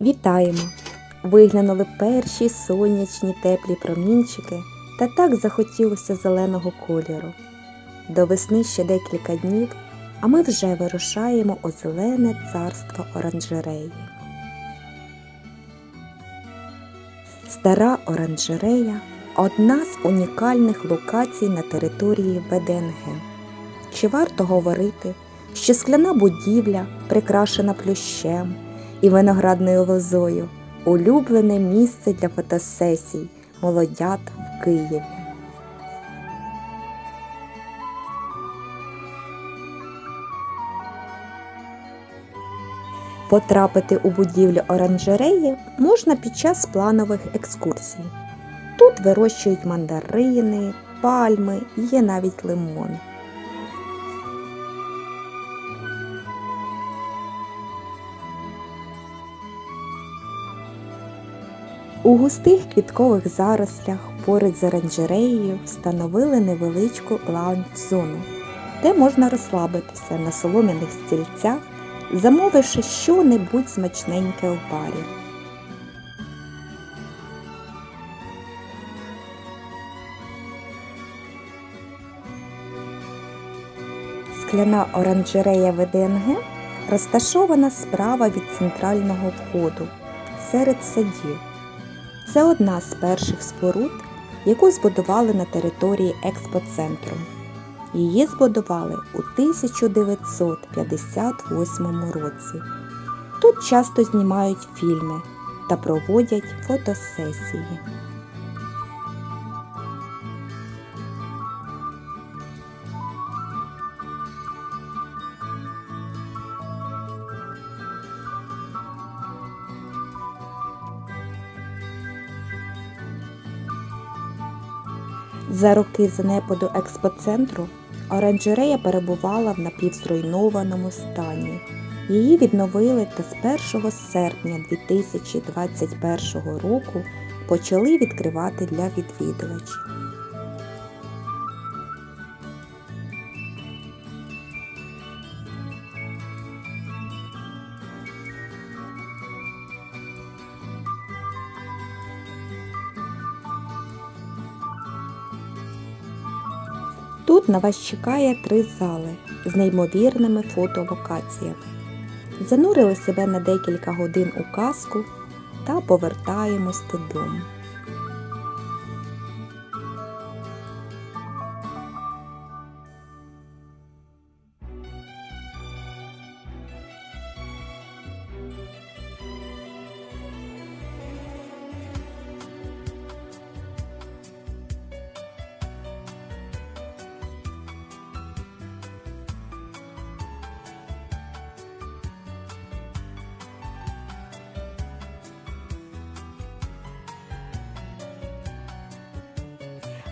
Вітаємо! Виглянули перші сонячні теплі промінчики та так захотілося зеленого кольору. До весни ще декілька днів, а ми вже вирушаємо у зелене царство оранжереї. Стара оранжерея одна з унікальних локацій на території ВДНГ. Чи варто говорити, що скляна будівля, прикрашена плющем і виноградною лозою, улюблене місце для фотосесій молодят в Києві. Потрапити у будівлю оранжереї можна під час планових екскурсій. Тут вирощують мандарини, пальми, є навіть лимон. У густих квіткових зарослях поряд з оранжереєю встановили невеличку лаунж-зону, де можна розслабитися на солом'яних стільцях, замовивши що-небудь смачненьке в барі. Скляна оранжерея ВДНГ розташована справа від центрального входу серед садів. Це одна з перших споруд, яку збудували на території експоцентру. Її збудували у 1958 році. Тут часто знімають фільми та проводять фотосесії. За роки занепаду експоцентру оранжерея перебувала в напівзруйнованому стані. Її відновили та з 1 серпня 2021 року почали відкривати для відвідувачів. Тут на вас чекає три зали з неймовірними фотолокаціями. Занурили себе на декілька годин у казку та повертаємось додому.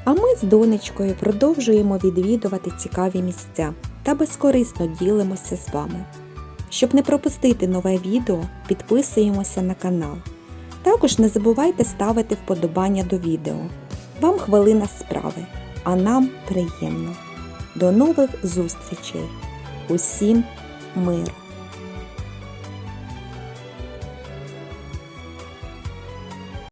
А ми з донечкою продовжуємо відвідувати цікаві місця та безкорисно ділимося з вами. Щоб не пропустити нове відео, підписуємося на канал. Також не забувайте ставити вподобання до відео. Вам хвилина справи, а нам приємно. До нових зустрічей! Усім миру!